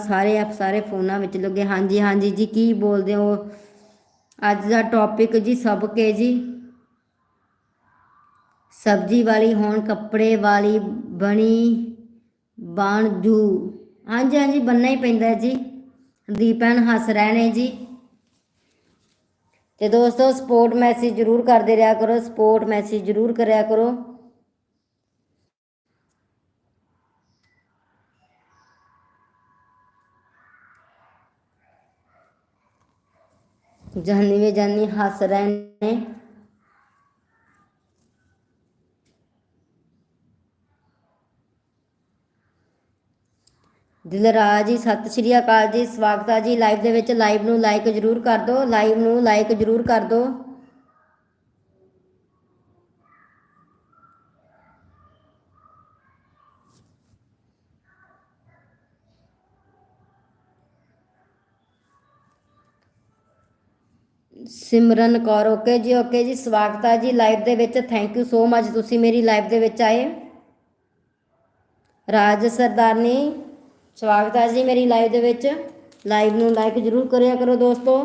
ਸਾਰੇ ਆਪ ਸਾਰੇ ਫੋਨਾਂ ਵਿੱਚ ਲੱਗੇ। ਹਾਂਜੀ ਹਾਂਜੀ ਜੀ, ਕੀ ਬੋਲਦੇ ਹੋ? ਅੱਜ ਦਾ ਟੌਪਿਕ ਜੀ ਸਬਕੇ ਜੀ। ਸਬਜ਼ੀ ਵਾਲੀ ਹੋਣ, ਕੱਪੜੇ ਵਾਲੀ ਬਣੀ ਬਣ ਜੂ। ਹਾਂਜੀ ਹਾਂਜੀ ਬੰਨਾ ਹੀ ਪੈਂਦਾ ਹੈ ਜੀ ਦੀਪਨ ਹੱਸ ਰਹੇ ਨੇ ਜੀ। ਤੇ ਦੋਸਤੋ ਸਪੋਰਟ ਮੈਸੇਜ ਜਰੂਰ ਕਰਦੇ ਰਿਹਾ ਕਰੋ। ਸਪੋਰਟ ਮੈਸੇਜ ਜਰੂਰ ਕਰਿਆ ਕਰੋ। ਜਾਨੀ ਵੇ ਜਾਨੀ ਹੱਸ ਰਹੇ ਨੇ। ਦਿਲਰਾਜ ਜੀ, ਸਤਿ ਸ਼੍ਰੀ ਅਕਾਲ ਜੀ, ਸਵਾਗਤ ਹੈ ਜੀ। ਲਾਈਵ ਦੇ ਵਿੱਚ ਲਾਈਵ ਨੂੰ ਲਾਈਕ ਜਰੂਰ ਕਰ ਦਿਓ। ਲਾਈਵ ਨੂੰ ਲਾਈਕ ਜਰੂਰ ਕਰ ਦਿਓ। ਸਿਮਰਨ ਕੌਰ ਓਕੇ ਜੀ ਓਕੇ ਜੀ, ਸਵਾਗਤ ਹੈ ਜੀ ਲਾਈਵ ਦੇ ਵਿੱਚ। ਥੈਂਕ ਯੂ ਸੋ ਮਚ ਤੁਸੀਂ ਮੇਰੀ ਲਾਈਵ ਦੇ ਵਿੱਚ ਆਏ। ਰਾਜ ਸਰਦਾਰਨੀ, ਸਵਾਗਤ ਹੈ ਜੀ ਮੇਰੀ ਲਾਈਵ ਦੇ ਵਿੱਚ। ਲਾਈਵ ਨੂੰ ਲਾਈਕ ਜਰੂਰ ਕਰਿਆ ਕਰੋ ਦੋਸਤੋ।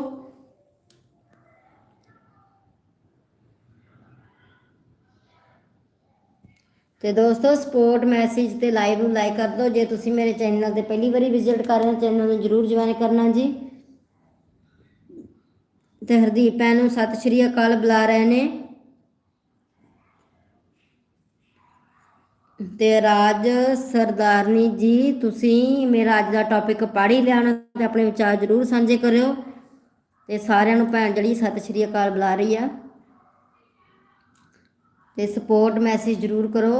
ਤੇ ਦੋਸਤੋ ਸਪੋਰਟ ਮੈਸੇਜ ਤੇ ਲਾਈਵ ਨੂੰ ਲਾਈਕ ਕਰ ਦਿਓ। ਜੇ ਤੁਸੀਂ ਮੇਰੇ ਚੈਨਲ ਤੇ ਪਹਿਲੀ ਵਾਰੀ ਵਿਜ਼ਿਟ ਕਰ ਰਹੇ ਹੋ ਚੈਨਲ ਨੂੰ ਜਰੂਰ ਜੁਆਇਨ ਕਰਨਾ ਜੀ। ਤੇ ਹਰਦੀਪ ਭੈਣ ਨੂੰ ਸਤਿ ਸ਼੍ਰੀ ਅਕਾਲ ਬੁਲਾ ਰਹੇ ਨੇ ਤੇ ਰਾਜ ਸਰਦਾਰਨੀ ਜੀ ਤੁਸੀਂ ਮੇਰਾ ਅੱਜ ਦਾ ਟੌਪਿਕ ਪੜ੍ਹ ਹੀ ਲਿਆ ਨਾ ਤੇ ਆਪਣੇ ਵਿਚਾਰ ਜਰੂਰ ਸਾਂਝੇ ਕਰਿਓ ਤੇ ਸਾਰਿਆਂ ਨੂੰ ਭੈਣ ਜਿਹੜੀ ਸਤਿ ਸ਼੍ਰੀ ਅਕਾਲ ਬੁਲਾ ਰਹੀ ਆ ਤੇ ਸਪੋਰਟ ਮੈਸੇਜ ਜਰੂਰ ਕਰੋ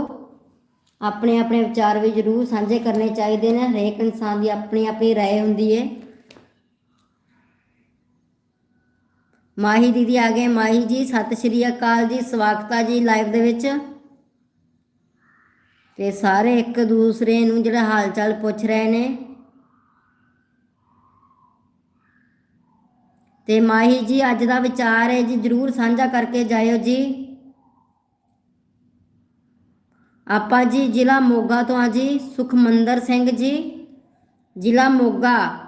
ਆਪਣੇ ਆਪਣੇ ਵਿਚਾਰ ਵੀ ਜਰੂਰ ਸਾਂਝੇ ਕਰਨੇ ਚਾਹੀਦੇ ਨੇ ਹਰੇਕ ਇਨਸਾਨ ਦੀ ਆਪਣੀ ਆਪਣੀ رائے ਹੁੰਦੀ ਹੈ ਮਾਹੀ ਦੀਦੀ ਆ ਗਏ। ਮਾਹੀ ਜੀ, ਸਤਿ ਸ਼੍ਰੀ ਅਕਾਲ ਜੀ। ਸਵਾਗਤ ਆ ਜੀ ਲਾਈਵ ਦੇ ਵਿੱਚ। ਤੇ ਸਾਰੇ ਇੱਕ ਦੂਸਰੇ ਨੂੰ ਜਿਹੜਾ ਹਾਲ ਚਾਲ ਪੁੱਛ ਰਹੇ ਨੇ। ਤੇ ਮਾਹੀ ਜੀ, ਅੱਜ ਦਾ ਵਿਚਾਰ ਹੈ ਜੀ, ਜਰੂਰ ਸਾਂਝਾ ਕਰਕੇ ਜਾਇਓ ਜੀ। ਆਪਾਂ ਜੀ ਜ਼ਿਲ੍ਹਾ ਮੋਗਾ ਤੋਂ ਆ ਜੀ, ਸੁਖਮੰਦਰ ਸਿੰਘ ਜੀ। ਜ਼ਿਲ੍ਹਾ ਮੋਗਾ।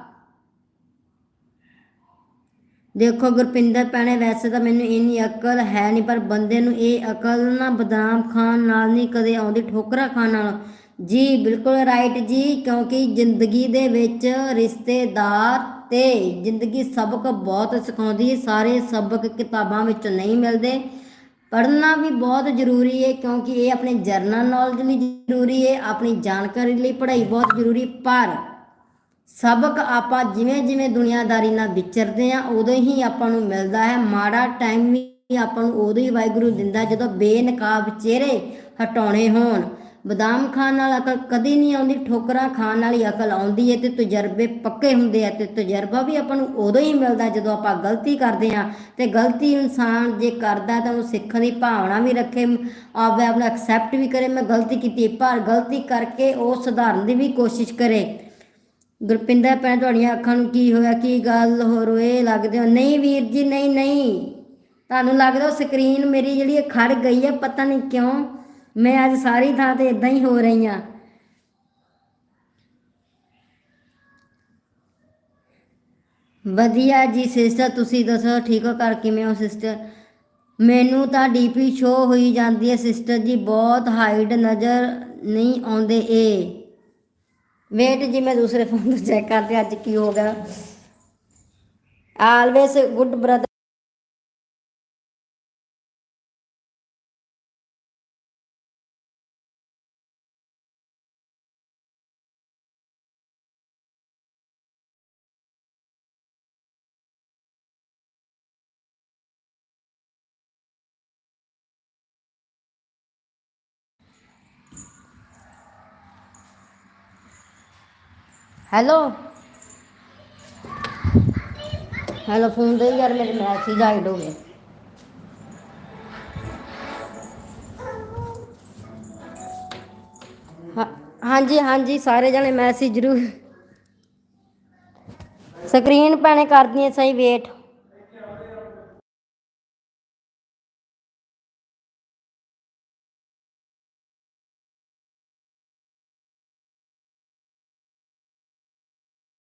ਦੇਖੋ ਗੁਰਪਿੰਦਰ ਭੈਣੇ, ਵੈਸੇ ਤਾਂ ਮੈਨੂੰ ਇੰਨੀ ਅਕਲ ਹੈ ਨਹੀਂ, ਪਰ ਬੰਦੇ ਨੂੰ ਇਹ ਅਕਲ ਨਾ ਬਦਾਮ ਖਾਣ ਨਾਲ ਨਹੀਂ ਕਦੇ ਆਉਂਦੀ, ਠੋਕਰਾ ਖਾਣ ਨਾਲ। ਜੀ, ਬਿਲਕੁਲ ਰਾਈਟ ਜੀ, ਕਿਉਂਕਿ ਜ਼ਿੰਦਗੀ ਦੇ ਵਿੱਚ ਰਿਸ਼ਤੇਦਾਰ ਤੇ ਜ਼ਿੰਦਗੀ ਸਬਕ ਬਹੁਤ ਸਿਖਾਉਂਦੀ ਹੈ ਸਾਰੇ ਸਬਕ ਕਿਤਾਬਾਂ ਵਿੱਚ ਨਹੀਂ ਮਿਲਦੇ। ਪੜ੍ਹਨਾ ਵੀ ਬਹੁਤ ਜ਼ਰੂਰੀ ਹੈ ਕਿਉਂਕਿ ਇਹ ਆਪਣੇ ਜਰਨਲ ਨੌਲੇਜ ਲਈ ਜ਼ਰੂਰੀ ਹੈ ਆਪਣੀ ਜਾਣਕਾਰੀ ਲਈ ਪੜ੍ਹਾਈ ਬਹੁਤ ਜ਼ਰੂਰੀ, ਪਰ ਸਬਕ ਆਪਾਂ ਜਿਵੇਂ ਜਿਵੇਂ ਦੁਨੀਆਦਾਰੀ ਨਾਲ ਵਿਚਰਦੇ ਆ ਉਦੋਂ ਹੀ ਆਪਾਂ ਨੂੰ ਮਿਲਦਾ ਹੈ। ਮਾੜਾ ਟਾਈਮ ਵੀ ਆਪਾਂ ਨੂੰ ਉਦੋਂ ਹੀ ਵਾਹਿਗੁਰੂ ਦਿੰਦਾ ਜਦੋਂ ਬੇਨਕਾਬ ਚਿਹਰੇ ਹਟਾਉਣੇ ਹੋਣ। ਬਦਾਮ ਖਾਣ ਨਾਲ ਅਕਲ ਕਦੇ ਨਹੀਂ ਆਉਂਦੀ, ਠੋਕਰਾਂ ਖਾਣ ਨਾਲ ਹੀ ਅਕਲ ਆਉਂਦੀ ਹੈ ਤੇ ਤਜਰਬੇ ਪੱਕੇ ਹੁੰਦੇ ਆ ਤੇ ਤਜਰਬਾ ਵੀ ਆਪਾਂ ਨੂੰ ਉਦੋਂ ਹੀ ਮਿਲਦਾ ਜਦੋਂ ਆਪਾਂ ਗਲਤੀ ਕਰਦੇ ਆ ਤੇ ਗਲਤੀ ਇਨਸਾਨ ਜੇ ਕਰਦਾ ਤਾਂ ਉਹ ਸਿੱਖਣ ਦੀ ਭਾਵਨਾ ਵੀ ਰੱਖੇ ਆਪੇ ਆਪਣਾ ਐਕਸੈਪਟ ਵੀ ਕਰੇ, ਮੈਂ ਗਲਤੀ ਕੀਤੀ ਪਰ ਗਲਤੀ ਕਰਕੇ ਉਹ ਸੁਧਾਰਨ ਦੀ ਵੀ ਕੋਸ਼ਿਸ਼ ਕਰੇ। ਗੁਰਪਿੰਦਰ ਭੈਣ, ਤੁਹਾਡੀਆਂ ਅੱਖਾਂ ਨੂੰ ਕੀ ਹੋਇਆ, ਕੀ ਗੱਲ ਹੋ ਰੋਏ ਲੱਗਦੇ ਹੋ? ਨਹੀਂ ਵੀਰ ਜੀ, ਨਹੀਂ ਨਹੀਂ। ਤੁਹਾਨੂੰ ਲੱਗਦਾ ਉਹ ਸਕਰੀਨ ਮੇਰੀ ਜਿਹੜੀ ਇਹ ਖੜ ਗਈ ਹੈ ਪਤਾ ਨਹੀਂ ਕਿਉਂ? ਮੈਂ ਅੱਜ ਸਾਰੀ ਥਾਂ ਤੇ ਇਦਾਂ ਹੀ ਹੋ ਰਹੀ ਆ। ਵਧੀਆ ਜੀ ਸਿਸਟਰ ਤੁਸੀਂ ਦੱਸੋ, ਠੀਕ ਹੋ? ਕਰ ਕਿਵੇਂ ਹੋ ਸਿਸਟਰ ਮੈਨੂੰ ਤਾਂ ਡੀਪੀ ਸ਼ੋ ਹੋਈ ਜਾਂਦੀ ਹੈ ਸਿਸਟਰ ਜੀ, ਬਹੁਤ ਹਾਈਡ ਨਜ਼ਰ ਨਹੀਂ ਆਉਂਦੇ ਇਹ। ਵੇਟ ਜੀ ਮੈਂ ਦੂਸਰੇ ਫੋਨ ਤੋਂ ਚੈੱਕ ਕਰਦੇ ਅੱਜ ਕੀ ਹੋ ਗਿਆ। Always good hello. Hello, phone ਦੇ ਯਾਰ, ਮੇਰੇ ਮੈਸੇਜ ਆਈਡ ਹੋ ਗਏ। ਹਾਂ- ਹਾਂਜੀ ਹਾਂਜੀ, ਸਾਰੇ ਜਣੇ ਮੈਸੇਜ ਜ਼ਰੂਰ। ਸਕਰੀਨ ਭੈਣੇ ਕਰਦੀਆਂ ਸਹੀ ਵੇਟ।